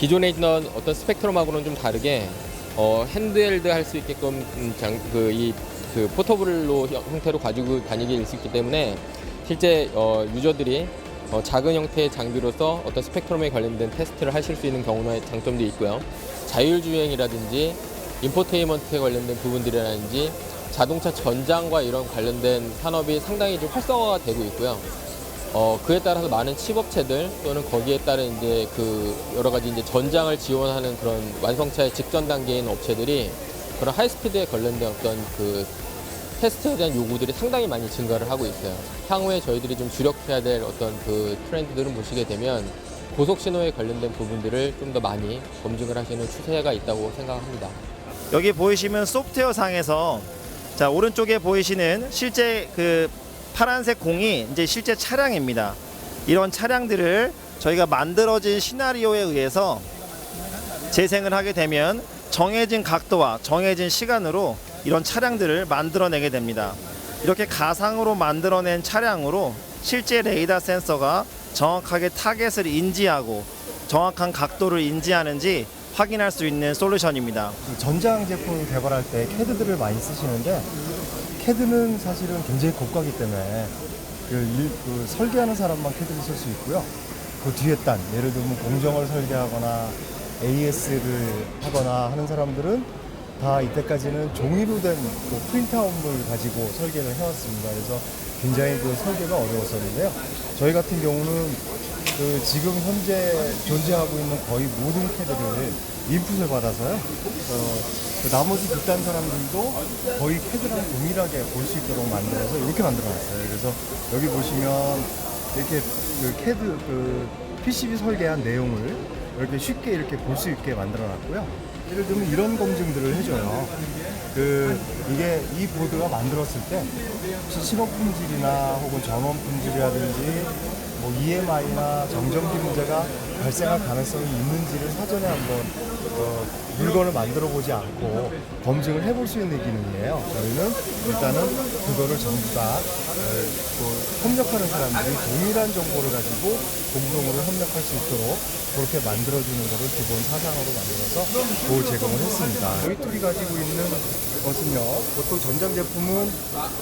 기존에 있던 어떤 스펙트럼하고는 좀 다르게 어, 핸드헬드 할 수 있게끔 음, 장, 그, 이, 그 포터블로 형- 형태로 가지고 다니게 수 있기 때문에 실제 어, 유저들이 어, 작은 형태의 장비로서 어떤 스펙트럼에 관련된 테스트를 하실 수 있는 경우의 장점도 있고요. 자율주행이라든지 인포테인먼트에 관련된 부분들이라든지 자동차 전장과 이런 관련된 산업이 상당히 좀 활성화가 되고 있고요. 어, 그에 따라서 많은 칩업체들 또는 거기에 따른 이제 그 여러 가지 이제 전장을 지원하는 그런 완성차의 직전 있는 업체들이 그런 하이스피드에 관련된 어떤 그 테스트에 대한 요구들이 상당히 많이 증가를 하고 있어요. 향후에 저희들이 좀 주력해야 될 어떤 그 트렌드들을 보시게 되면 고속 신호에 관련된 부분들을 좀 더 많이 검증을 하시는 추세가 있다고 생각합니다. 여기 보이시면 소프트웨어 상에서 자 오른쪽에 보이시는 실제 그 파란색 공이 이제 실제 차량입니다. 이런 차량들을 저희가 만들어진 시나리오에 의해서 재생을 하게 되면 정해진 각도와 정해진 시간으로 이런 차량들을 만들어내게 됩니다. 이렇게 가상으로 만들어낸 차량으로 실제 레이더 센서가 정확하게 타겟을 인지하고 정확한 각도를 인지하는지 확인할 수 있는 솔루션입니다. 그 전장 제품을 개발할 때 캐드들을 많이 쓰시는데 캐드는 사실은 굉장히 고가기 때문에 그, 일- 그 설계하는 사람만 캐드를 쓸 수 있고요. 그 뒤에 단 예를 들면 공정을 설계하거나 AS를 하거나 하는 사람들은 다 이때까지는 종이로 된 그 프린트아웃을 가지고 설계를 해왔습니다. 그래서 굉장히 그 설계가 어려웠었는데요. 저희 같은 경우는 그 지금 현재 존재하고 있는 거의 모든 캐드를 인풋을 받아서요. 어, 그 나머지 극단 사람들도 거의 캐드랑 동일하게 볼 수 있도록 만들어서 이렇게 만들어놨어요. 그래서 여기 보시면 이렇게 그 캐드 그 PCB 설계한 내용을 이렇게 쉽게 이렇게 볼 수 있게 만들어놨고요. 예를 들면 이런 검증들을 해줘요. 그 이게 이 보드가 만들었을 때 혹시 실업 품질이나 혹은 전원 품질이라든지 뭐 EMI나 정전기 문제가 발생할 가능성이 있는지를 사전에 한번 어, 물건을 만들어 보지 않고 검증을 해볼 수 있는 기능이에요. 저희는 일단은 그거를 전부 다 어, 그 협력하는 사람들이 동일한 정보를 가지고 공동으로 협력할 수 있도록 그렇게 만들어주는 것을 기본 사상으로 만들어서 도울 제공을 했습니다. 저희 툴이 가지고 있는 것은요, 보통 전장 제품은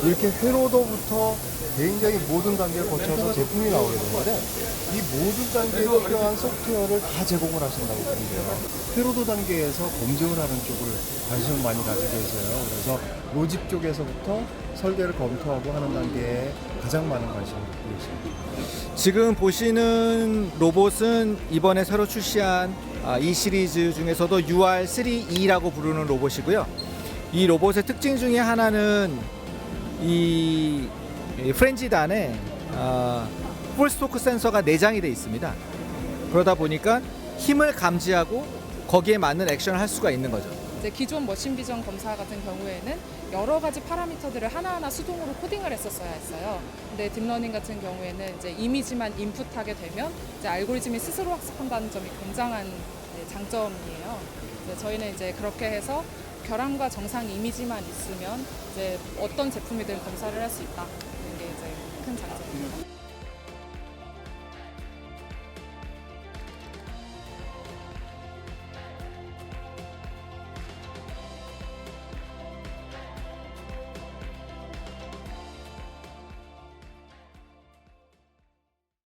이렇게 회로도부터 굉장히 모든 단계를 거쳐서 제품이 나오게 되는데 이 모든 단계에 필요한 소프트웨어를 다 제공을 하신다고 보면 돼요. 회로도 단계에서 검증을 하는 쪽을 관심을 많이 가지고 계세요. 그래서 로직 쪽에서부터 설계를 검토하고 하는 단계에 가장 많은 관심을 갖고 있습니다. 지금 보시는 로봇은 이번에 새로 출시한 아, 이 시리즈 중에서도 UR3E라고 부르는 로봇이고요. 이 로봇의 특징 중에 하나는 이, 이 프렌지단에 아, 풀스토크 센서가 내장이 되어 있습니다. 그러다 보니까 힘을 감지하고 거기에 맞는 액션을 할 수가 있는 거죠. 이제 기존 머신 비전 검사 같은 경우에는 여러 가지 파라미터들을 하나하나 수동으로 코딩을 했었어야 했어요. 근데 딥러닝 같은 경우에는 이제 이미지만 인풋하게 되면 이제 알고리즘이 스스로 학습한다는 점이 굉장한 이제 장점이에요. 그래서 저희는 이제 그렇게 해서 결함과 정상 이미지만 있으면 이제 어떤 제품이든 검사를 할 수 있다. 이게 이제 큰 장점입니다.